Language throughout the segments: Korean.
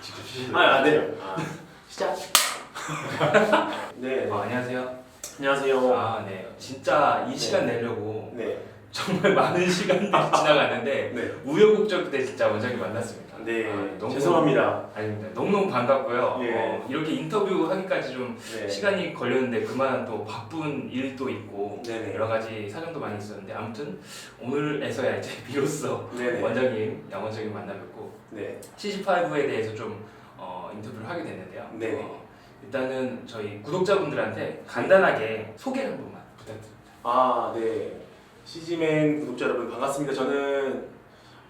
직접 치시는 아, 안 돼요. 아, 시작. 네. 아, 안녕하세요. 안녕하세요. 아, 네. 진짜 이 네. 시간 내려고 네. 정말 많은 시간들이 지나갔는데 네. 우여곡절 끝에 진짜 원장님 만났습니다. 네. 아, 너무- 죄송합니다. 아닙니다. 너무너무 반갑고요. 예. 어, 이렇게 인터뷰 하기까지 좀 네. 시간이 걸렸는데 그만 또 바쁜 일도 있고 네네. 여러 가지 사정도 많이 있었는데 아무튼 오늘에서야 이제 비로소 네네. 원장님, 양 원장님 만나 뵙고 네. CG5에 대해서 좀 어, 인터뷰를 하게 됐는데요. 네네. 어, 일단은 저희 구독자분들한테 간단하게 소개를 한 번만 부탁드립니다. 아, 네. CG맨 구독자 여러분 반갑습니다. 저는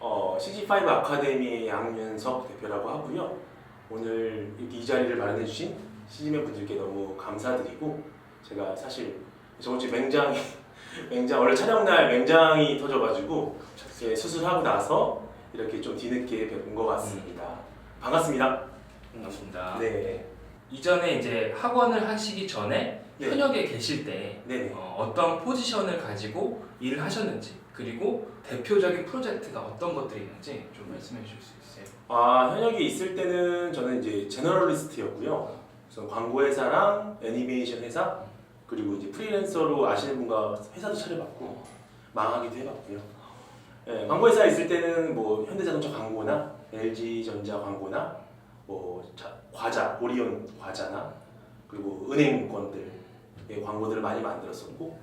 어, CG5 아카데미의 양윤석 대표라고 하고요. 오늘 이렇게 이 자리를 마련해 주신 CG맨 분들께 너무 감사드리고 제가 사실 저번 주에 맹장이 맹장 원래 촬영 날 맹장이 터져가지고 예, 수술하고 나서 이렇게 좀 뒤늦게 뵙은 것 같습니다. 반갑습니다. 반갑습니다. 네. 이전에 이제 학원을 하시기 전에 네. 현역에 계실 때 네네. 어, 떤 포지션을 가지고 일을 하셨는지 그리고 대표적인 프로젝트가 어떤 것들이 있는지 좀 말씀해 주실 수 있어요? 아 현역에 있을 때는 저는 이제 제너럴리스트였고요. 그래서 광고 회사랑 애니메이션 회사 그리고 이제 프리랜서로 아시는 분과 회사도 차려봤고 망하기도 해봤고요. 예, 광고 회사에 있을 때는 뭐 현대자동차 광고나 LG전자 광고나 뭐 자- 과자 오리온 과자나 그리고 은행권들의 광고들을 많이 만들었었고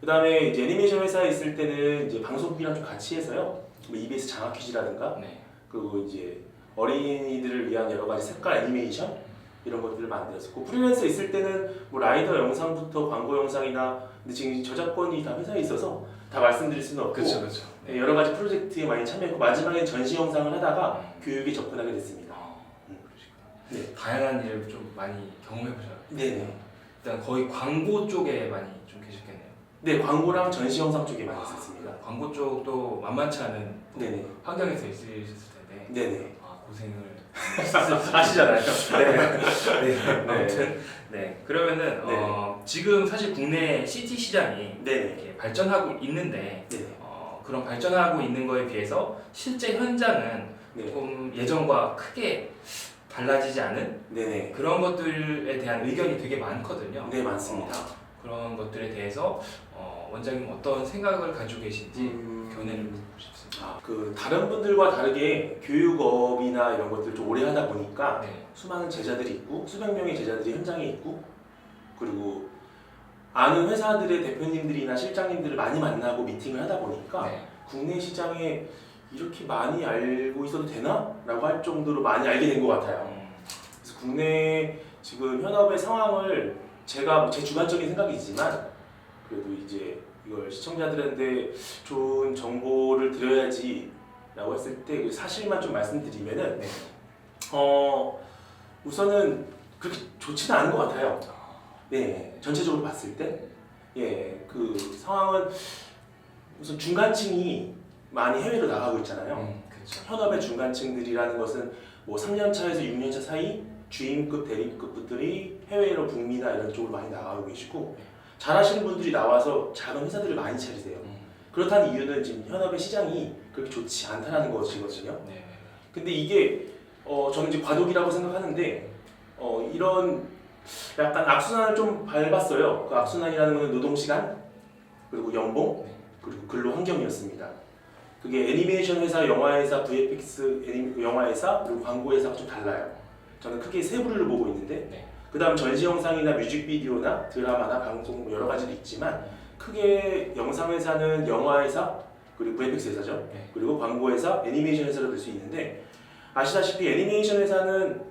그 다음에 이제 애니메이션 회사에 있을 때는 이제 방송국이랑 좀 같이 해서요. 뭐 EBS 장학 퀴즈라든가 네. 그리고 이제 어린이들을 위한 여러 가지 색깔 애니메이션 이런 것들을 만들었었고 프리랜서 있을 때는 뭐 라이더 영상부터 광고 영상이나 근데 지금 저작권이 다 회사에 있어서 다 말씀드릴 수는 없고 그렇죠. 네, 여러 가지 프로젝트에 많이 참여했고 마지막에 전시 영상을 하다가 음. 교육에 접근하게 됐습니다. 아, 음. 네. 다양한 일을 좀 많이 경험해 보셨어요. 네네. 일단 거의 광고 쪽에 많이 좀 계셨겠네요. 네 광고랑 전시 영상 쪽에 많이 있었습니다. 광고 쪽도 만만치 않은 네네. 환경에서 있으셨을 텐데 네네. 아, 고생을 아시잖아요. 네. 네. 아무튼 네 그러면은 어, 지금 사실 국내 CT 시장이 네네. 이렇게 발전하고 있는데 네네. 어, 그런 발전하고 있는 거에 비해서 실제 현장은 네. 조금 예전과 크게 달라지지 않은 네네. 그런 것들에 대한 의견이 되게 많거든요. 네 맞습니다. 어, 그런 것들에 대해서 어, 원장님 어떤 생각을 가지고 계신지 음, 견해를 묻고 싶습니다. 아, 그 다른 분들과 다르게 교육업이나 이런 것들 좀 오래 하다 보니까 네. 수많은 제자들이 있고 수백 명의 제자들이 현장에 있고 그리고 아는 회사들의 대표님들이나 실장님들을 많이 만나고 미팅을 하다 보니까 네. 국내 시장에 이렇게 많이 알고 있어도 되나? 라고 할 정도로 많이 알게 된 것 같아요. 음, 그래서 국내 지금 현업의 상황을 제가 뭐 제 주관적인 생각이지만 그래도 이제 이걸 시청자들한테 좋은 정보를 드려야지 라고 했을 때그 사실만 좀 말씀드리면은 네. 어 우선은 그렇게 좋지는 않은 것 같아요. 네 전체적으로 봤을 때 예 그 상황은 우선 중간층이 많이 해외로 나가고 있잖아요. 음, 그렇죠. 현업의 중간층들이라는 것은 뭐 3년차에서 6년차 사이 주임급 대리급 분들이 해외로 북미나 이런 쪽으로 많이 나가고 계시고 잘하시는 분들이 나와서 작은 회사들을 많이 차리세요. 음, 그렇다는 이유는 지금 현업의 시장이 그렇게 좋지 않다는 것이거든요. 네. 근데 이게 어 저는 이제 과도기라고 생각하는데 어 이런 약간 악순환을 좀 밟았어요. 그 악순환이라는 것은 노동 시간 그리고 연봉 네. 그리고 근로 환경이었습니다. 그게 애니메이션 회사, 영화 회사, VFX 애니, 영화 회사 그리고 광고 회사가 좀 달라요. 저는 크게 세 부류를 보고 있는데 네. 그 다음 전시 영상이나 뮤직비디오나 드라마나 방송 뭐 여러 가지도 있지만 크게 영상 회사는 영화 회사 그리고 VFX 회사죠. 네. 그리고 광고 회사, 애니메이션 회사로 볼수 있는데 아시다시피 애니메이션 회사는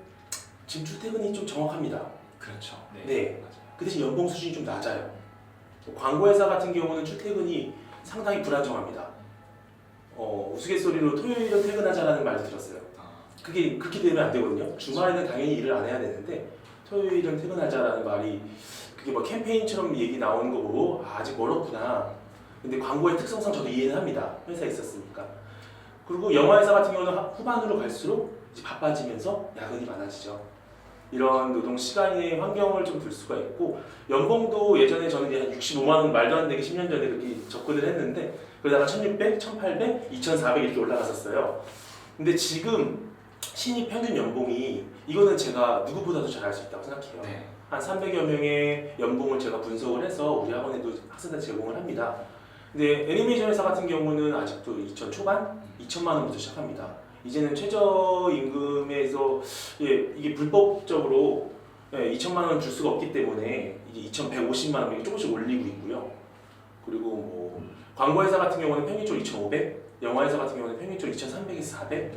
지금 출퇴근이 좀 정확합니다. 그렇죠. 네. 네. 맞아요. 그 대신 연봉 수준이 좀 낮아요. 광고 회사 같은 경우는 출퇴근이 상당히 불안정합니다. 어, 우스갯소리로 토요일은 퇴근하자라는 말도 들었어요. 아, 그게 그렇게 되면 안 되거든요. 주말에는 당연히 일을 안 해야 되는데 토요일은 퇴근하자라는 말이 그게 뭐 캠페인처럼 얘기 나오는 거 보고 아, 아직 멀었구나. 근데 광고의 특성상 저도 이해는 합니다. 회사에 있었으니까. 그리고 영화 회사 같은 경우는 하- 후반으로 갈수록 이제 바빠지면서 야근이 많아지죠. 이런 노동 시간의 환경을 좀 들 수가 있고 연봉도 예전에 저는 한 65만 원 말도 안 되게 10년 전에 그렇게 접근을 했는데 그러다가 1600, 1800, 2400 이렇게 올라갔었어요. 근데 지금 신입 평균 연봉이 이거는 제가 누구보다도 잘 알 수 있다고 생각해요. 네. 한 300여 명의 연봉을 제가 분석을 해서 우리 학원에도 학생들 제공을 합니다. 근데 애니메이션 회사 같은 경우는 아직도 2천 초반, 2천만 원부터 시작합니다. 이제는 최저 임금에서 예, 이게 불법적으로 예, 2천만 원 줄 수가 없기 때문에 이게 2,150만 원 조금씩 올리고 있고요. 그리고 뭐 광고 회사 같은 경우는 평균적으로 2,500, 영화 회사 같은 경우는 평균적으로 2,300에서 400.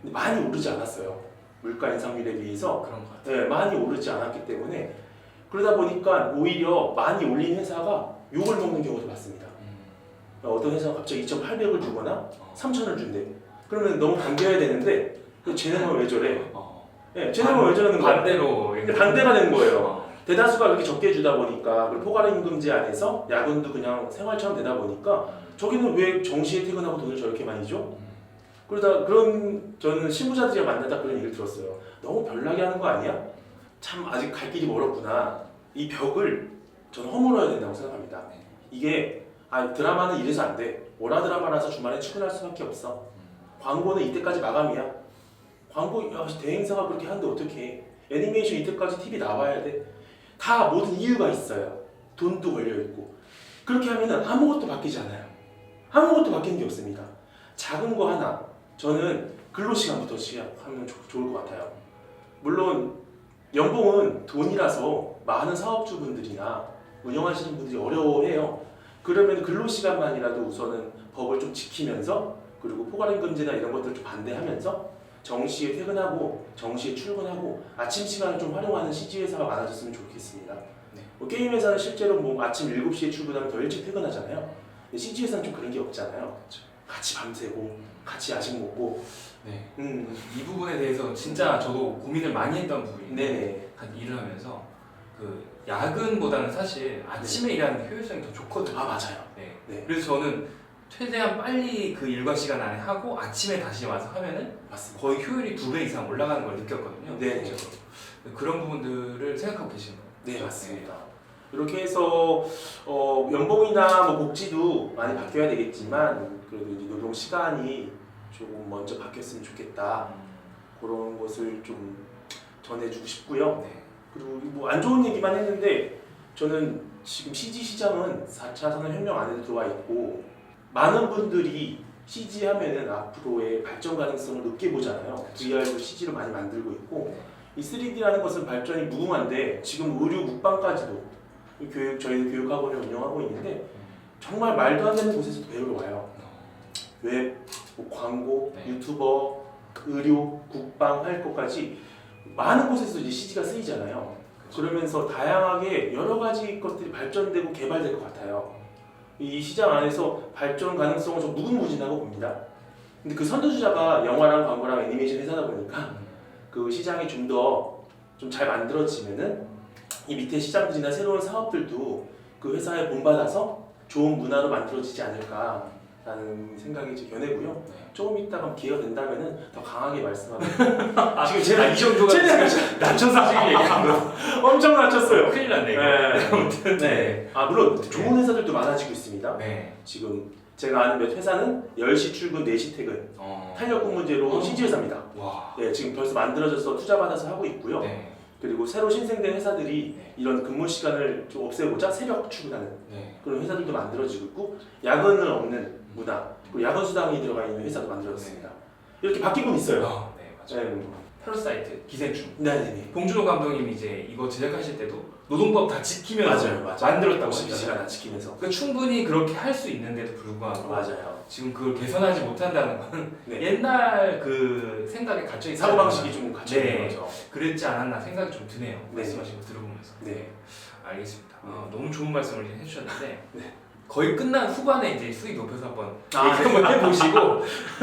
근데 많이 오르지 않았어요. 물가 인상률에 비해서 그런 것 같아요. 네, 많이 오르지 않았기 때문에 그러다 보니까 오히려 많이 올린 회사가 욕을 먹는 경우도 많습니다. 음. 어떤 회사가 갑자기 2,800을 주거나 어. 3,000을 준대. 그러면 너무 반겨야 되는데 그 쟤네만 왜 저래? 어. 네, 쟤네만 왜 저러는 거야? 반대로 근데 반대가 된 거예요. 어. 대다수가 그렇게 적게 주다 보니까 그리고 포괄임금제 안에서 야근도 그냥 생활처럼 되다 보니까 저기는 왜 정시에 퇴근하고 돈을 저렇게 많이 줘? 음. 그러다 그런 저는 신부자들이랑 만나다 그런 얘기를 들었어요. 너무 별나게 하는 거 아니야? 참 아직 갈 길이 멀었구나. 이 벽을 저는 허물어야 된다고 생각합니다. 네. 이게 아 드라마는 이래서 안 돼. 월화 드라마라서 주말에 출근할 수밖에 없어. 광고는 이때까지 마감이야. 광고 야, 대행사가 그렇게 하는데 어떻게? 애니메이션 이때까지 TV 나와야 돼. 다 모든 이유가 있어요. 돈도 걸려 있고. 그렇게 하면은 아무것도 바뀌지 않아요. 아무것도 바뀌는 게 없습니다. 작은 거 하나 저는 근로 시간부터 시작하면 좋- 좋을 것 같아요. 물론 연봉은 돈이라서 많은 사업주분들이나 운영하시는 분들이 어려워해요. 그러면 근로 시간만이라도 우선은 법을 좀 지키면서 그리고 포괄임금제나 이런 것들 좀 반대하면서 정시에 퇴근하고 정시에 출근하고 아침 시간을 좀 활용하는 CG 회사가 많아졌으면 좋겠습니다. 네. 뭐 게임 회사는 실제로 뭐 아침 7시에 출근하면 더 일찍 퇴근하잖아요. 근데 CG 회사는 좀 그런 게 없잖아요. 같이 밤새고 같이 야식 먹고 네. 음 이 부분에 대해서 진짜 저도 고민을 많이 했던 부분인데 한 일을 하면서 그 야근보다는 사실 아침에 일하는 게 효율성이 더 좋거든요. 아 맞아요. 네. 네. 그래서 저는 최대한 빨리 그 일과 시간 안에 하고 아침에 다시 와서 하면은 맞습니다. 거의 효율이 두 배 이상 올라가는 걸 느꼈거든요. 네. 실제로. 그런 부분들을 생각하고 계시는 거예요. 네 맞습니다. 이렇게 해서 어, 연봉이나 뭐 복지도 많이 바뀌어야 되겠지만 그래도 이제 노동 시간이 조금 먼저 바뀌었으면 좋겠다 그런 것을 좀 전해주고 싶고요. 네. 그리고 뭐 안 좋은 얘기만 했는데 저는 지금 CG 시장은 4차 산업혁명 안에 들어와 있고 많은 분들이 CG 하면은 앞으로의 발전 가능성을 높게 보잖아요. VR도 CG로 많이 만들고 있고 이 3D라는 것은 발전이 무궁한데 지금 의료 국방까지도 이 교육 저희도 교육학원을 운영하고 있는데 정말 말도 안 되는 곳에서도 배우러 와요. 웹, 뭐 광고, 네. 유튜버, 의료, 국방 할 것까지 많은 곳에서 이제 CG가 쓰이잖아요. 그러면서 다양하게 여러 가지 것들이 발전되고 개발될 것 같아요. 이 시장 안에서 발전 가능성은 좀 무궁무진하고 봅니다. 근데 그 선두주자가 영화랑 광고랑 애니메이션 회사다 보니까 그 시장이 좀 더 좀 잘 만들어지면은 이 밑에 시장들이나 새로운 사업들도 그 회사에 본받아서 좋은 문화로 만들어지지 않을까 라는 생각이 이제 견해고요. 네. 조금 이따가 기회가 된다면은 더 강하게 말씀하면 지금 제가 아, 이 정도가 최대한 낮춰서 지금 얘기한 거 엄청 낮췄어요. 큰일 났네 이거. 네. 아무튼 네. 아 물론 좋은 회사들도 많아지고 있습니다. 네. 지금 제가 아는 몇 회사는 10시 출근, 4시 퇴근, 어. 탄력 근무제로 어. CG 회사입니다. 와. 네, 지금 벌써 만들어져서 투자 받아서 하고 있고요. 네. 그리고 새로 신생된 회사들이 네. 이런 근무 시간을 좀 없애고자 새벽 출근하는 네. 그런 회사들도 만들어지고 있고 야근을 없는 문화 그리고 야근 수당이 들어가 있는 회사도 만들어졌습니다. 이렇게 바뀌고 있어요. 아, 네 맞아요. 네, 패러사이트 기생충. 네네네. 봉준호 감독님이 이제 이거 제작하실 때도 노동법 다 지키면서 맞아요, 맞아요. 만들었다고 52시간 하셨잖아요. 안 지키면서. 그러니까 충분히 그렇게 할 수 있는데도 불구하고 맞아요. 지금 그걸 개선하지 못한다는 건 네. 옛날 그 생각에 갇혀 있는 사고 방식이 좀 갇혀 있는 네. 거죠. 그랬지 않았나 생각이 좀 드네요. 네. 말씀하신 거 들어보면서. 네. 알겠습니다. 어, 너무 좋은 말씀을 해주셨는데 네. 거의 끝난 후반에 이제 수익 높여서 한번 아, 얘기 한번 해보시고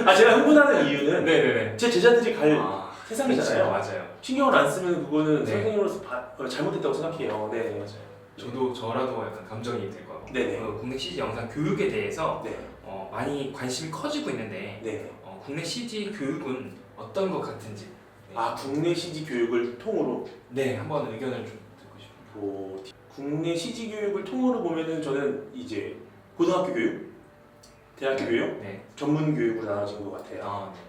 아 제가 흥분하는 이유는 네네네. 제 제자들이 갈 아, 세상이잖아요. 그렇죠. 맞아요. 신경을 안 쓰면 그거는 네. 선생님으로서 바- 어, 잘못했다고 생각해요. 네. 맞아요. 저도 저라도 약간 감정이 될 거고 네네. 그 국내 CG 영상 교육에 대해서 네. 어, 많이 관심이 커지고 있는데 네. 어, 국내 CG 교육은 어떤 것 같은지 네. 아 국내 CG 교육을 통으로 네 한번 의견을 좀 듣고 싶어요. 뭐 국내 CG 교육을 통으로 보면은 저는 이제 고등학교 교육, 대학교 교육, 네. 전문 교육으로 나눠진 것 같아요. 아, 네.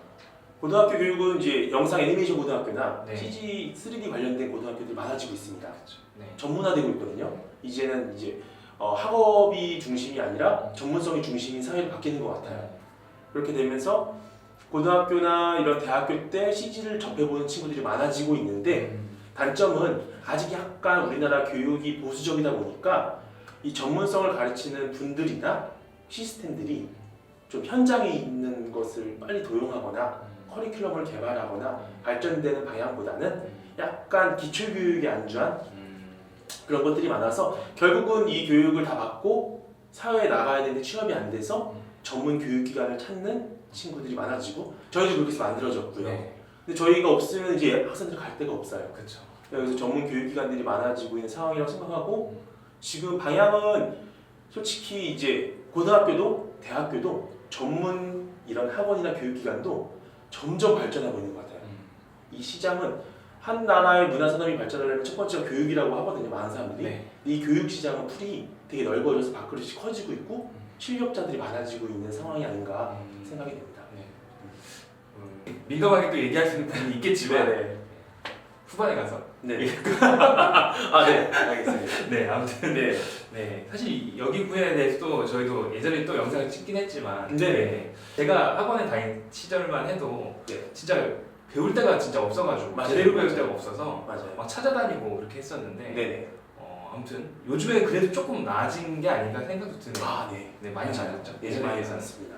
고등학교 교육은 이제 영상 애니메이션 고등학교나 네. CG 3D 관련된 고등학교들이 많아지고 있습니다. 네. 전문화되고 있거든요. 이제는 이제 어, 학업이 중심이 아니라 전문성이 중심인 사회로 바뀌는 것 같아요. 그렇게 되면서 고등학교나 이런 대학교 때 CG를 접해보는 친구들이 많아지고 있는데 음. 단점은 아직 약간 우리나라 교육이 보수적이다 보니까 이 전문성을 가르치는 분들이나 시스템들이 좀 현장에 있는 것을 빨리 도용하거나 커리큘럼을 개발하거나 발전되는 방향보다는 약간 기초 교육에 안주한 음. 그런 것들이 많아서 결국은 이 교육을 다 받고 사회에 나가야 되는데 취업이 안 돼서 전문 교육기관을 찾는 친구들이 많아지고 저희도 그렇게 해서 만들어졌고요. 네. 근데 저희가 없으면 이제 학생들 갈 데가 없어요. 그렇죠. 그래서 전문 교육기관들이 많아지고 있는 상황이라고 생각하고 지금 방향은 솔직히 이제 고등학교도 대학교도 전문 이런 학원이나 교육기관도 점점 발전하고 있는 것 같아요. 이 시장은 한 나라의 문화 산업이 발전하려면 첫 번째가 교육이라고 하거든요. 많은 사람들이. 네. 이 교육 시장은 풀이 되게 넓어져서 밥그릇이 커지고 있고 실력자들이 많아지고 있는 상황이 아닌가 음. 생각이 됩니다. 음. 민감하게 또 얘기할 수 있는 부분이 있겠지만 네네. 후반에 가서 네. 아 네. 알겠습니다. 네 아무튼 네. 네 사실 여기 부분에 대해서도 저희도 예전에 또 영상을 찍긴 했지만 네. 제가 학원에 다닌 시절만 해도 네. 진짜 배울 때가 진짜 없어가지고 맞아요. 제대로 배울. 때가 없어서 맞아요. 막 찾아다니고 그렇게 했었는데 네네. 어, 아무튼 요즘에 그래도 조금 나아진 게 아닌가 생각도 드네요. 아 네. 네 많이 나아졌죠. 예전에 예전에 괜찮습니다.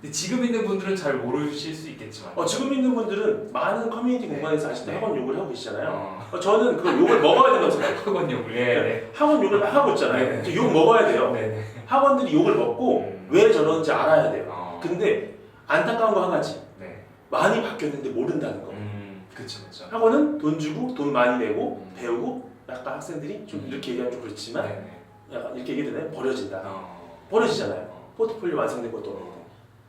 네. 근데 지금 있는 분들은 잘 모르실 수 있겠지만 어, 지금 있는 분들은 많은 커뮤니티 네. 공간에서 아직도 네. 학원 욕을 하고 계시잖아요. 어, 어, 저는 그 욕을 먹어야 된다고 생각해요. 학원 욕을 네. 네. 학원 욕을 막 하고 있잖아요. 네. 욕 먹어야 돼요. 네. 네. 학원들이 욕을 먹고 음. 왜 저러는지 알아야 돼요. 어, 근데 안타까운 거 한 가지. 네. 많이 바뀌었는데 모른다는 거. 음, 그쵸 그쵸. 학원은 돈 주고 돈 많이 내고 음. 배우고 약간 학생들이 좀 음. 이렇게 얘기하면 좀 그렇지만 네. 네. 약간 이렇게 얘기 되나요? 버려진다. 어, 버려지잖아요. 어, 포트폴리오 완성된 것도. 그리고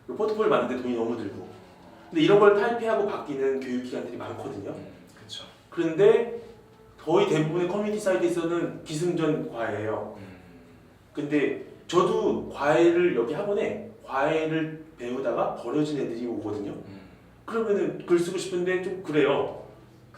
포트폴리오 만드는데 돈이 너무 들고. 근데 이런 걸 탈피하고 바뀌는 교육기관들이 많거든요. 음, 그쵸. 그런데 거의 대부분의 커뮤니티 사이트에서는 기승전 과외예요. 음, 근데 저도 과외를 여기 학원에 과외를 배우다가 버려진 애들이 오거든요. 음, 그러면은 글 쓰고 싶은데 좀 그래요.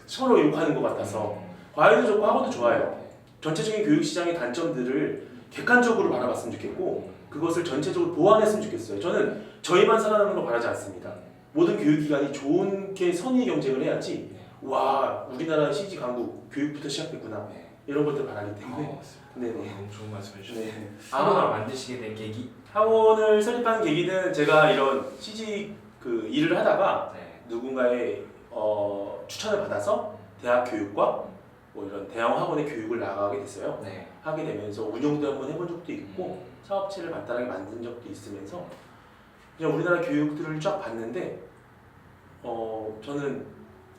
서로 욕하는 것 같아서 음. 과외도 좋고 학원도 좋아요. 네. 전체적인 교육 시장의 단점들을 객관적으로 바라봤으면 좋겠고 음. 그것을 전체적으로 보완했으면 좋겠어요. 저는 저희만 살아남는 걸 바라지 않습니다. 모든 교육기관이 좋게 선의 경쟁을 해야지 네. 와 우리나라 CG 강국 교육부터 시작됐구나 네. 이런 것들 바라기 때문에 어, 맞습니다. 네네. 너무 좋은 말씀 해주셨네요. 네. 학원을 아 만드시게 된 계기. 학원을 설립한 계기는 제가 이런 CG 그 일을 하다가 네. 누군가의 어, 추천을 받아서 대학 교육과 뭐 이런 대형 학원의 교육을 나가게 됐어요. 네. 하게 되면서 운영도 한번 해본 적도 있고 음. 사업체를 간단하게 만든 적도 있으면서 그냥 우리나라 교육들을 쫙 봤는데 어 저는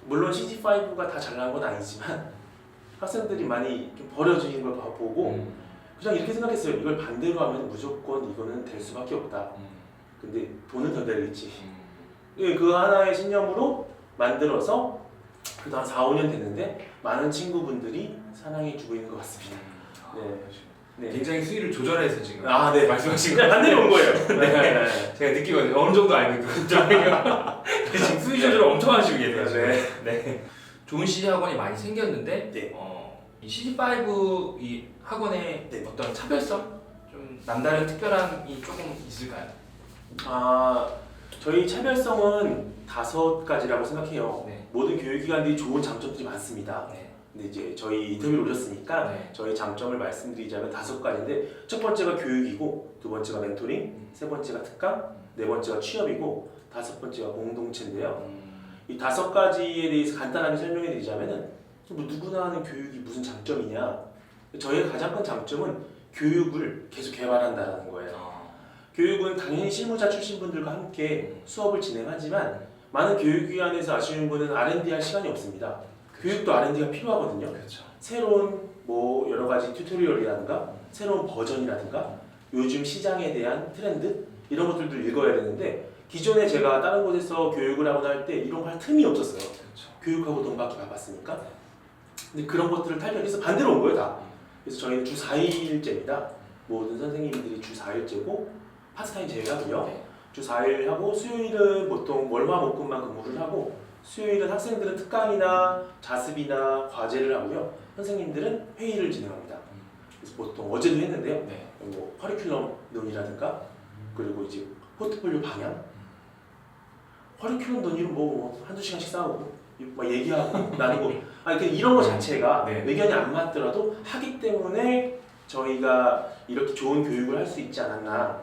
물론 CG5가 다 잘난 건 아니지만 학생들이 많이 좀 버려지는 걸 봐- 보고 음. 그냥 이렇게 생각했어요. 이걸 반대로 하면 무조건 이거는 될 수밖에 없다. 음. 근데 돈은 더 내리겠지. 음. 예, 그 하나의 신념으로 만들어서 그래도 한 4, 5년 됐는데 많은 친구분들이 사랑해 주고 있는 것 같습니다. 아, 네. 네. 굉장히 수위를 조절해서 지금 아, 네. 말씀하신 거 반대로 온 거예요. 네. 제가 느끼거든요. 어느 정도 알고 있거든요. 지금 수위 조절을 엄청 하시고 계세요. 지금. 네. 네. 좋은 CG 학원이 많이 생겼는데 네. 어, 이 CG5 이 학원의 네. 어떤 차별성, 좀 남다른 특별함이 조금 있을까요? 아, 저희 차별성은 다섯 가지라고 생각해요. 네. 모든 교육기관들이 좋은 장점들이 많습니다. 네. 근데 이제 저희 인터뷰를 오셨으니까 네. 저희 장점을 말씀드리자면 다섯 가지인데 첫 번째가 교육이고 두 번째가 멘토링, 음. 세 번째가 특강, 네 번째가 취업이고 다섯 번째가 공동체인데요. 음. 이 다섯 가지에 대해서 간단하게 설명해 드리자면은 뭐 누구나 하는 교육이 무슨 장점이냐? 저희의 가장 큰 장점은 교육을 계속 개발한다는 거예요. 어. 교육은 당연히 실무자 출신 분들과 함께 음. 수업을 진행하지만 많은 교육기관에서 아쉬운 거는 R&D 할 시간이 없습니다. 교육도 R&D가 필요하거든요. 그렇죠. 새로운 뭐 여러 가지 튜토리얼이라든가 새로운 버전이라든가 요즘 시장에 대한 트렌드 이런 것들도 읽어야 되는데 기존에 제가 다른 곳에서 교육을 하거나 할 때 이런 거 할 틈이 없었어요. 그렇죠. 교육하고 돈 받기 바빴으니까. 근데 그런 것들을 탈피해서 반대로 온 거예요 다. 그래서 저희는 주 4일제입니다. 모든 선생님들이 주 4일제고 파트타임 제외하고요. 네. 주 4일 하고 수요일은 보통 월화 목금만 근무를 하고 수요일은 학생들은 특강이나 자습이나 과제를 하고요. 선생님들은 회의를 진행합니다. 그래서 보통 어제도 했는데요. 네. 뭐 커리큘럼 논의라든가 그리고 이제 포트폴리오 방향 커리큘럼 논의는 뭐 한두 시간씩 싸우고 막 얘기하고 나누고 아니 그 이런 거 자체가 네. 의견이 안 맞더라도 하기 때문에 저희가 이렇게 좋은 교육을 할 수 있지 않았나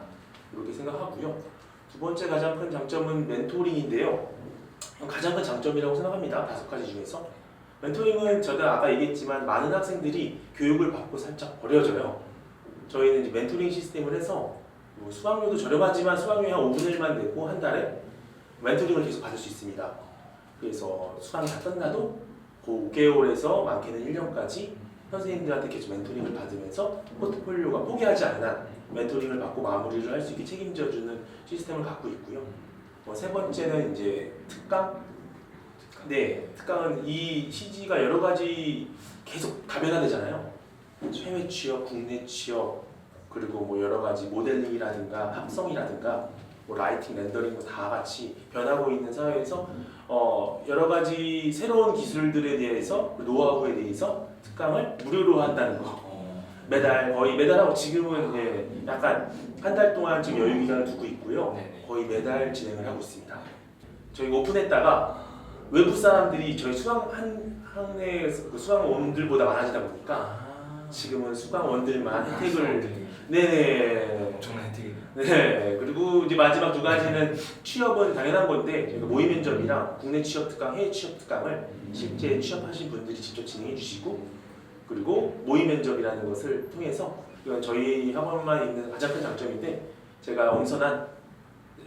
이렇게 생각하고요. 두 번째 가장 큰 장점은 멘토링인데요. 가장 큰 장점이라고 생각합니다. 다섯 가지 중에서 멘토링은 저도 아까 얘기했지만 많은 학생들이 교육을 받고 살짝 버려져요. 저희는 이제 멘토링 시스템을 해서 뭐 수강료도 저렴하지만 수강료의 한 5분의 1만 내고 한 달에 멘토링을 계속 받을 수 있습니다. 그래서 수강이 다 끝나도 그 5개월에서 많게는 1년까지 선생님들한테 계속 멘토링을 받으면서 포트폴리오가 포기하지 한 멘토링을 받고 마무리를 할 수 있게 책임져주는 시스템을 갖고 있고요. 뭐 세 번째는 이제 특강. 네, 특강은 이 CG가 여러 가지 계속 다변화되잖아요. 해외 취업, 국내 취업, 그리고 뭐 여러 가지 모델링이라든가 합성이라든가 뭐 라이팅, 렌더링 뭐다 같이 변하고 있는 사회에서 어 여러 가지 새로운 기술들에 대해서 그 노하우에 대해서 특강을 무료로 한다는 거. 어. 매달 거의 매달하고 지금은 예, 약간 한 달 동안 지금 여유 기간을 두고 있고요. 네네. 거의 매달 진행을 하고 있습니다. 저희가 오픈했다가 외부 사람들이 저희 수강 한 학내 그 수강원들보다 많아지다 보니까 아. 지금은 수강원들만 혜택을 혜택을 네네 엄청난 혜택이. 네 그리고 이제 마지막 두 가지는 취업은 당연한 건데 저희가 모의 면접이랑 국내 취업 특강, 해외 취업 특강을 실제 취업하신 분들이 직접 진행해 주시고 그리고 모의 면접이라는 것을 통해서 이건 저희 학원만 있는 가장 큰 장점인데 제가 엄선한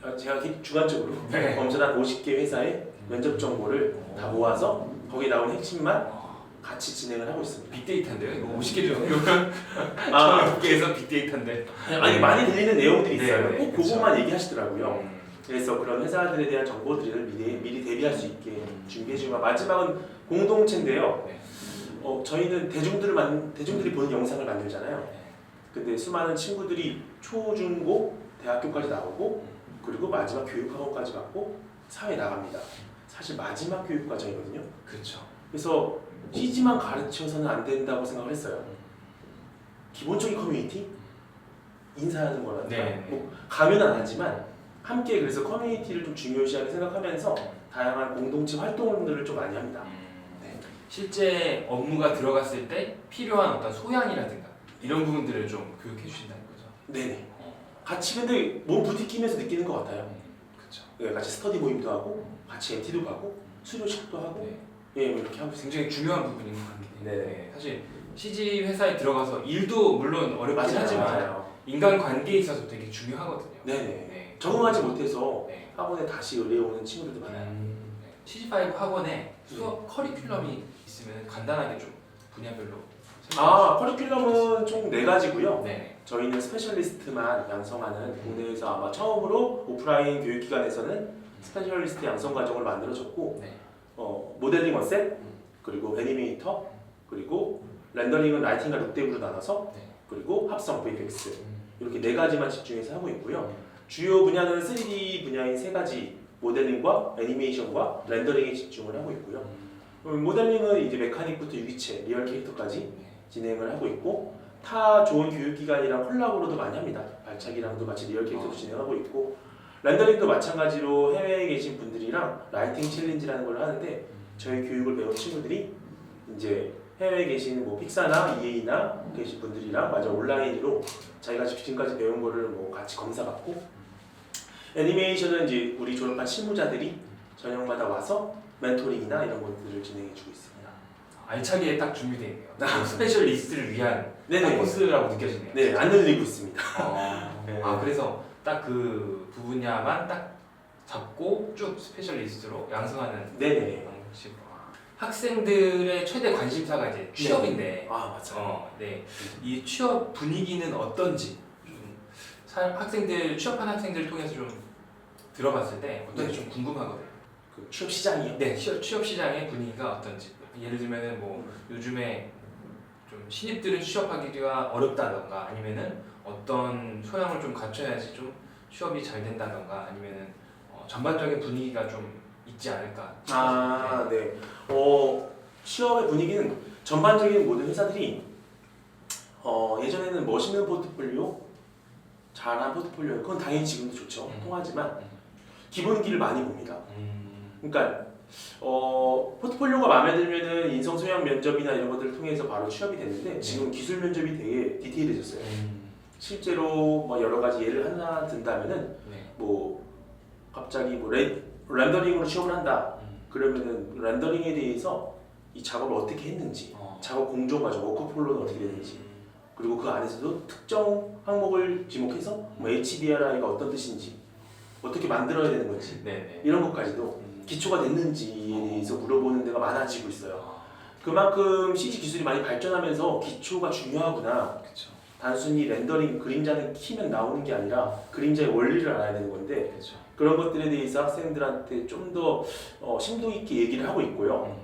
어, 제가 기- 주관적으로 네. 엄선한 50개 회사의 면접 정보를 다 모아서 거기에 나온 핵심만 어, 같이 진행을 하고 있습니다. 빅데이터인데요. 이거 50개 중 이거는 아, 10개에서 빅데이터인데. 아니 많이 들리는 내용들이 있어요. 네, 네, 꼭. 그것만 얘기하시더라고요. 음. 그래서 그런 회사들에 대한 정보들을 미리, 미리 대비할 수 있게 음. 준비해 주고 마지막은 공동체인데요. 네. 어, 저희는 대중들을 만, 대중들이 보는 영상을 만들잖아요. 네. 근데 수많은 친구들이 초, 중, 고, 대학교까지 나오고 그리고 마지막 교육학원까지 받고 사회에 나갑니다. 사실 마지막 교육 과정이거든요. 그렇죠. 그래서 CG만 가르쳐서는 안 된다고 생각을 했어요. 기본적인 커뮤니티 인사하는 거라든가 네. 뭐 가면은 안 하지만 함께 그래서 커뮤니티를 좀 중요시하게 생각하면서 다양한 공동체 활동들을 좀 많이 합니다. 네. 실제 업무가 들어갔을 때 필요한 어떤 소양이라든가 이런 부분들을 좀 교육해 주신다는 거죠. 네네. 같이 근데 몸 부딪히면서 느끼는 것 같아요. 그렇죠. 네, 같이 스터디 모임도 하고 같이 MT도 가고 수료식도 하고 네. 예, 뭐 이렇게 하고. 굉장히 중요한 부분인 것 같긴 해요. 네. 사실 CG 회사에 들어가서 일도 물론 어렵긴 하지만. 인간 관계에 있어서 되게 중요하거든요. 네네. 네. 적응하지 못해서 네. 학원에 다시 의뢰오는 친구들도 많아요. CG5 학원에 수업 커리큘럼이 있으면 간단하게 좀 분야별로 아 커리큘럼은 총 네 가지고요. 네. 저희는 스페셜리스트만 양성하는 국내에서 아마 처음으로 오프라인 교육기관에서는 스페셜리스트 양성 과정을 만들어졌고 네. 어, 모델링 어셋 그리고 애니메이터 그리고 렌더링은 라이팅과 룩데브로 나눠서 네. 그리고 합성 VFX 음. 이렇게 네 가지만 집중해서 하고 있고요. 주요 분야는 3D 분야인 세 가지 모델링과 애니메이션과 렌더링에 집중을 하고 있고요. 음, 모델링은 이제 메카닉부터 유기체, 리얼 캐릭터까지 네. 진행을 하고 있고 타 좋은 교육기관이랑 콜라보로도 많이 합니다. 발차기랑도 같이 리얼 캐릭터도 어. 진행하고 있고 렌더링도 마찬가지로 해외에 계신 분들이랑 라이팅 챌린지라는 걸 하는데 저희 교육을 배운 친구들이 이제 해외에 계신 뭐 픽사나 EA나 계신 분들이랑 마저 온라인으로 자기가 지금까지 배운 거를 뭐 같이 검사받고 애니메이션은 이제 우리 졸업한 실무자들이 저녁마다 와서 멘토링이나 이런 것들을 진행해주고 있습니다. 알차게 딱 준비되어 있네요. 그 스페셜리스트를 위한 딱 네네. 코스라고 느껴지네요. 네, 안 늘리고 있습니다. 어, 네. 아 그래서 딱그 부분야만 딱 잡고 쭉 스페셜리스트로 양성하는 네네. 방식. 학생들의 최대 관심사가 이제 취업인데, 아 맞아요. 어, 네, 이 취업 분위기는 어떤지 좀 사- 학생들 취업한 학생들을 통해서 좀 들어봤을 때 어떤지 네. 좀 궁금하거든요. 그 취업 시장이요. 네, 취업, 취업 시장의 분위기가 어떤지. 예를 들면은 뭐 요즘에 좀 신입들은 취업하기가 어렵다던가 아니면은 어떤 소양을 좀 갖춰야지 좀 취업이 잘 된다던가 아니면은 어, 전반적인 분위기가 좀 있지 않을까. 아, 네. 어, 취업의 분위기는 전반적인 모든 회사들이 어, 예전에는 멋있는 포트폴리오, 잘한 포트폴리오, 그건 당연히 지금도 좋죠. 음. 통하지만 음. 기본기를 많이 봅니다. 음. 그러니까 어, 포트폴리오가 마음에 들면은 인성 소양 면접이나 이런 것들을 통해서 바로 취업이 되는데 지금 기술 면접이 되게 디테일해졌어요. 음. 실제로 뭐 여러 가지 예를 하나 든다면은 네. 뭐 갑자기 뭐 레, 렌더링으로 취업을 한다. 음. 그러면은 렌더링에 대해서 이 작업을 어떻게 했는지, 어. 작업 공정 과정, 워크플로우는 어떻게 되는지, 그리고 그 안에서도 특정 항목을 지목해서 뭐 HDRI가 어떤 뜻인지, 어떻게 만들어야 되는 건지 네네. 이런 것까지도 음. 기초가 됐는지에 대해서 물어보는 데가 많아지고 있어요. 아, 그만큼 CG 기술이 많이 발전하면서 기초가 중요하구나. 그렇죠. 단순히 렌더링 그림자는 키면 나오는 게 아니라 그림자의 원리를 알아야 되는 건데 그렇죠. 그런 것들에 대해서 학생들한테 좀더 어, 심도 있게 얘기를 하고 있고요. 음.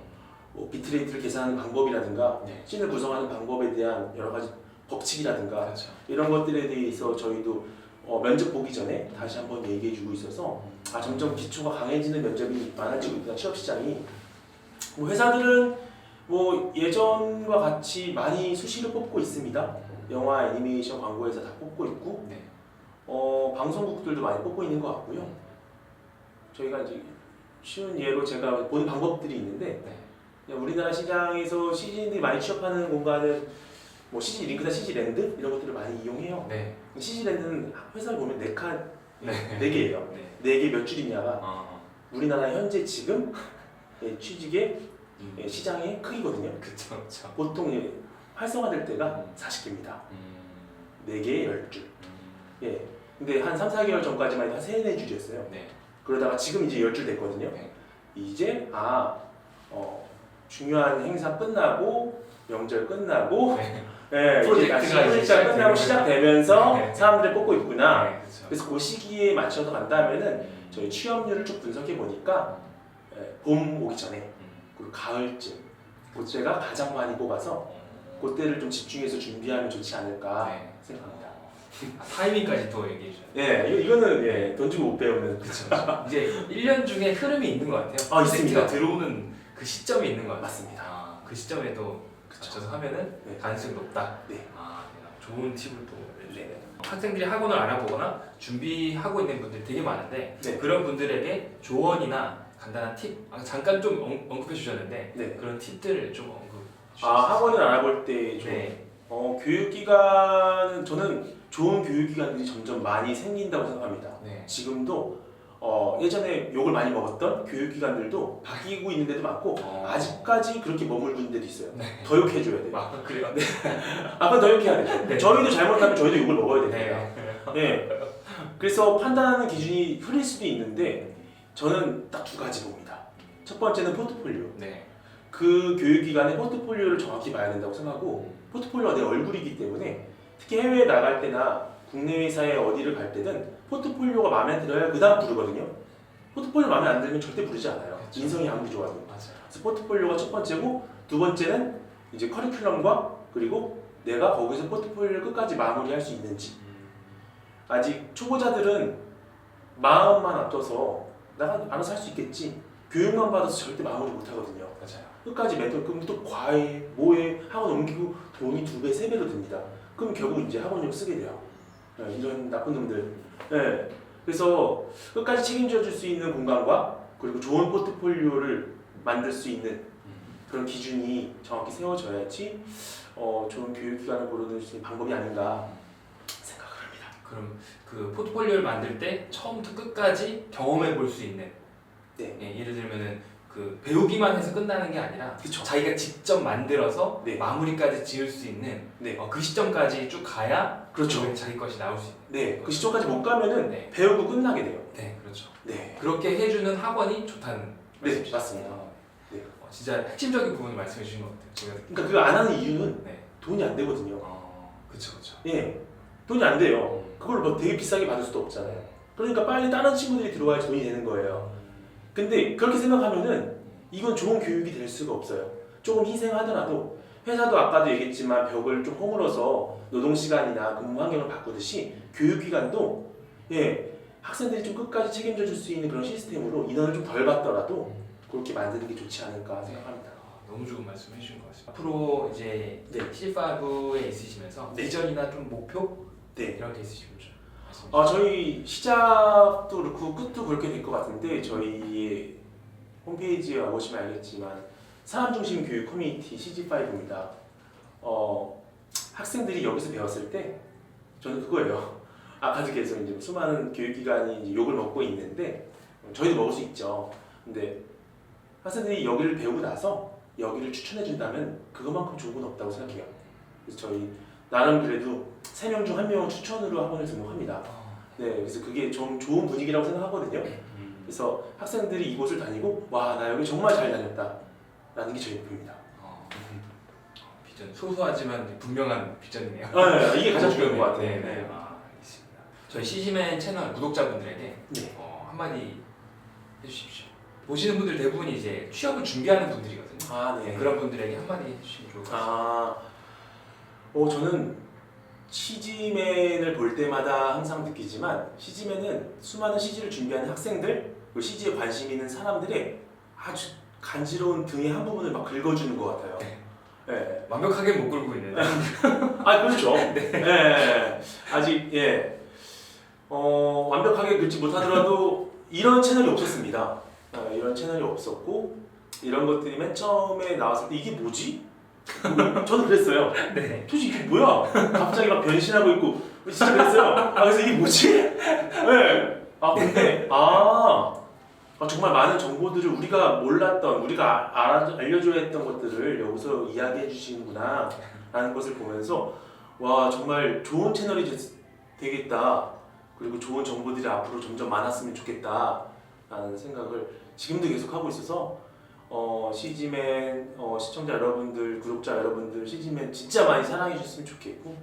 뭐 비트레이트를 계산하는 방법이라든가 네. 씬을 구성하는 방법에 대한 여러 가지 법칙이라든가 그렇죠. 이런 것들에 대해서 저희도 어, 면접 보기 전에 다시 한번 얘기해주고 있어서 아 점점 기초가 강해지는 면접이 많아지고 있구나 취업 시장이 뭐 회사들은 뭐 예전과 같이 많이 수시로 뽑고 있습니다. 영화, 애니메이션, 광고회사 다 뽑고 있고 네. 어, 방송국들도 많이 뽑고 있는 것 같고요. 저희가 이제 쉬운 예로 제가 본 방법들이 있는데 네. 그냥 우리나라 시장에서 CG인들이 많이 취업하는 공간은 뭐 CG 링크나 CG 랜드 이런 것들을 많이 이용해요. 네. CG 랜드는 회사를 보면 네 칸, 네. 네 개예요. 네. 네개몇 줄이냐가 어. 우리나라 현재 지금 예, 취직의 음. 예, 시장의 크기거든요. 그렇죠. 그렇죠. 보통 예, 활성화될 때가 음. 40개입니다. 음. 네 개에 10줄. 음. 예. 근데 한 3, 4개월 전까지만 해도 한 3, 4줄이었어요. 네. 그러다가 지금 이제 10줄 됐거든요. 네. 이제 아 어, 중요한 행사 끝나고 명절 끝나고 네. 예, 이제 프로젝트가 다시 이제 프로젝트가 시작되는 끝나고 시작되면서 네. 사람들이 뽑고 있구나. 네. 그렇죠. 그래서 그 시기에 맞춰서 간다면은 음. 저희 취업률을 쭉 분석해 보니까 예, 봄 오기 전에 음. 그리고 가을쯤 그때가 가장 많이 뽑아서 그때를 좀 집중해서 준비하면 좋지 않을까 네. 생각합니다. 아, 타이밍까지 또 얘기해 주셨네요. 예, 이거, 이거는 예, 돈 주고 못 배우는 그렇죠. 이제 1년 중에 흐름이 있는 것 같아요. 아, 있습니다. 들어오는 그 시점이 있는 것 같아요. 맞습니다. 아, 그 시점에 또 맞춰서 하면은 네. 가능성이 높다. 네. 아, 네. 좋은 팁을 또 알려주네요. 학생들이 학원을 알아보거나 준비하고 있는 분들이 되게 많은데 네. 그런 분들에게 조언이나 간단한 팁, 아, 잠깐 좀 언, 언급해 주셨는데 네. 그런 팁들을 좀 언급해 주실 아수 학원을 알아볼 때 좀 네. 어, 교육기관은 저는 좋은 교육기관들이 점점 많이 생긴다고 생각합니다. 네. 지금도 어, 예전에 욕을 많이 먹었던 교육기관들도 바뀌고 있는 데도 많고 어. 아직까지 그렇게 머물고 있는 데도 있어요. 네. 더 욕해줘야 돼요. 아, 그래요? 아까 더 욕해야 돼요. 네. 저희도 잘못하면 저희도 욕을 먹어야 됩니다. 네. 네. 그래서 판단하는 기준이 흐릴 수도 있는데 저는 딱 두 가지 봅니다. 첫 번째는 포트폴리오. 네. 그 교육기관의 포트폴리오를 정확히 봐야 된다고 생각하고 포트폴리오가 내 얼굴이기 때문에 특히 해외에 나갈 때나 국내 회사에 어디를 갈 때는 포트폴리오가 마음에 들어야 그 다음 부르거든요. 포트폴리오 마음에 안 들면 절대 부르지 않아요. 그렇죠. 인성이 아무리 좋아도. 맞아요. 그래서 포트폴리오가 첫 번째고 두 번째는 이제 커리큘럼과 그리고 내가 거기서 포트폴리오를 끝까지 마무리할 수 있는지. 음. 아직 초보자들은 마음만 앞둬서 내가 알아서 할 수 있겠지. 교육만 받아서 절대 마무리 못 하거든요. 맞아요. 끝까지 멘토 그럼 또 과외, 모에 학원 옮기고 돈이 두 배, 세 배로 듭니다. 그럼 결국 이제 학원료 쓰게 돼요. 네, 이런 나쁜 놈들. 네. 그래서 끝까지 책임져 줄 수 있는 공간과 그리고 좋은 포트폴리오를 만들 수 있는 음. 그런 기준이 정확히 세워져야지 어, 좋은 교육기관을 고르는 방법이 아닌가 생각을 합니다. 그럼 그 포트폴리오를 만들 때 처음부터 끝까지 경험해 볼 수 있는 네. 예, 예를 들면은 그 배우기만 해서 끝나는 게 아니라 그쵸. 자기가 직접 만들어서 네. 마무리까지 지을 수 있는 네. 어, 그 시점까지 쭉 가야 그렇죠. 결국엔 자기 것이 나올 수 있는 네, 그 시점까지 못 가면은 네. 배우고 끝나게 돼요. 네 그렇죠 네. 그렇게 해주는 학원이 좋다는 네, 말씀이시죠? 맞습니다. 네. 어, 진짜 핵심적인 부분을 말씀해 주신 것 같아요 제가 그러니까 그거 안 하는 이유는 네. 돈이 안 되거든요. 어, 그쵸 그쵸 예. 돈이 안 돼요. 음. 그걸 뭐 되게 비싸게 받을 수도 없잖아요. 그러니까 빨리 다른 친구들이 들어와야지 돈이 되는 거예요. 근데 그렇게 생각하면은 이건 좋은 교육이 될 수가 없어요. 조금 희생하더라도 회사도 아까도 얘기했지만 벽을 좀 허물어서 노동 시간이나 근무 환경을 바꾸듯이 교육기관도 예 학생들이 좀 끝까지 책임져 줄 수 있는 그런 시스템으로 인원을 좀 덜 받더라도 그렇게 만드는 게 좋지 않을까 생각합니다. 아, 너무 좋은 말씀 해주신 것 같습니다. 앞으로 이제 네. C5에 있으시면서 네. 비전이나 좀 목표 네. 이런 게 있으시면 좀 아 저희 시작도 그렇고 끝도 그렇게 될 것 같은데 저희의 홈페이지에 와보시면 알겠지만 사람 중심 교육 커뮤니티 CG5입니다. 어 학생들이 여기서 배웠을 때 저는 그거예요. 아까도 계속 이제 수많은 교육기관이 이제 욕을 먹고 있는데 저희도 먹을 수 있죠. 근데 학생들이 여기를 배우고 나서 여기를 추천해 준다면 그것만큼 좋은 건 없다고 생각해요. 그래서 저희 나름 그래도 세 명 중 한 명은 추천으로 학원을 등록합니다. 네, 그래서 그게 좀 좋은 분위기라고 생각하거든요. 음. 그래서 학생들이 이곳을 다니고 와 나 여기 정말 잘 다녔다 라는 게 저희 목표입니다. 어, 비전 소소하지만 분명한 비전이네요. 네, 이게 가장 중요한 것 같아요. 네, 네. 아, 알겠습니다. 저희 시지맨 채널 구독자분들에게 네. 어, 한마디 해주십시오. 보시는 분들 대부분이 이제 취업을 준비하는 분들이거든요. 아 네, 네. 그런 분들에게 한마디 해주시면 좋을 것 같습니다. 아, 어 저는 시지맨을 볼 때마다 항상 느끼지만 시지맨은 수많은 시지를 준비하는 학생들 그리고 시지에 관심 있는 사람들의 아주 간지러운 등의 한 부분을 막 긁어주는 것 같아요. 네. 완벽하게 못 끌고 있는데 아 그렇죠. 네. 아직 예. 어 완벽하게 긁지 못하더라도 이런 채널이 없었습니다. 어, 이런 채널이 없었고 이런 것들이 맨 처음에 나왔을 때 이게 뭐지? 저는 그랬어요. 네. 도대체 이게 뭐야? 갑자기 막 변신하고 있고 진짜 그랬어요. 아 그래서 이게 뭐지? 네. 아 근데 아, 아, 정말 많은 정보들을 우리가 몰랐던 우리가 알아, 알려줘야 했던 것들을 여기서 이야기해 주시는구나 라는 것을 보면서 와 정말 좋은 채널이 됐- 되겠다 그리고 좋은 정보들이 앞으로 점점 많았으면 좋겠다 라는 생각을 지금도 계속 하고 있어서 어, 시지맨 어, 시청자 여러분들 구독자 여러분들 시지맨 진짜 많이 사랑해 주셨으면 좋겠고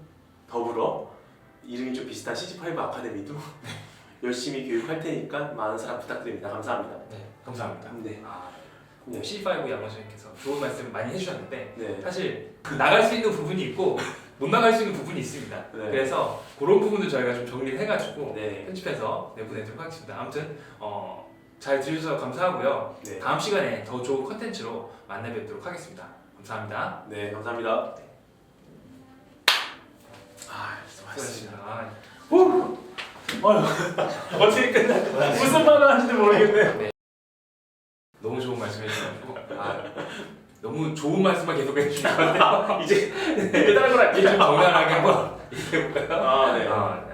더불어 이름이 좀 비슷한 시지5 아카데미도 열심히 교육할 테니까 많은 사랑 부탁드립니다 감사합니다 네, 감사합니다. 네. 아, 네. C5 양호선님께서 좋은 말씀 많이 해주셨는데 네. 사실 그 나갈 수 있는 부분이 있고 못 나갈 수 있는 부분이 있습니다. 네. 그래서 그런 부분도 저희가 좀 정리를 해가지고 네. 편집해서 내보내도록 하겠습니다. 아무튼 어, 잘 들으셔서 감사하고요. 네. 다음 시간에 더 좋은 컨텐츠로 만나 뵙도록 하겠습니다. 감사합니다. 네, 감사합니다. 아, 수고하셨습니다. 수고하셨습니다. 아, 어떻게 끝날까? 무슨 말을 하는지 모르겠네. 너무 좋은 말씀 해주셔가지고 아, 너무 좋은 말씀만 계속 해주신 것 같아요. 이제 이게 다른 걸 이제 할게요. 좀 정연하게 한번 얘기해볼까요? 아, 네. 아,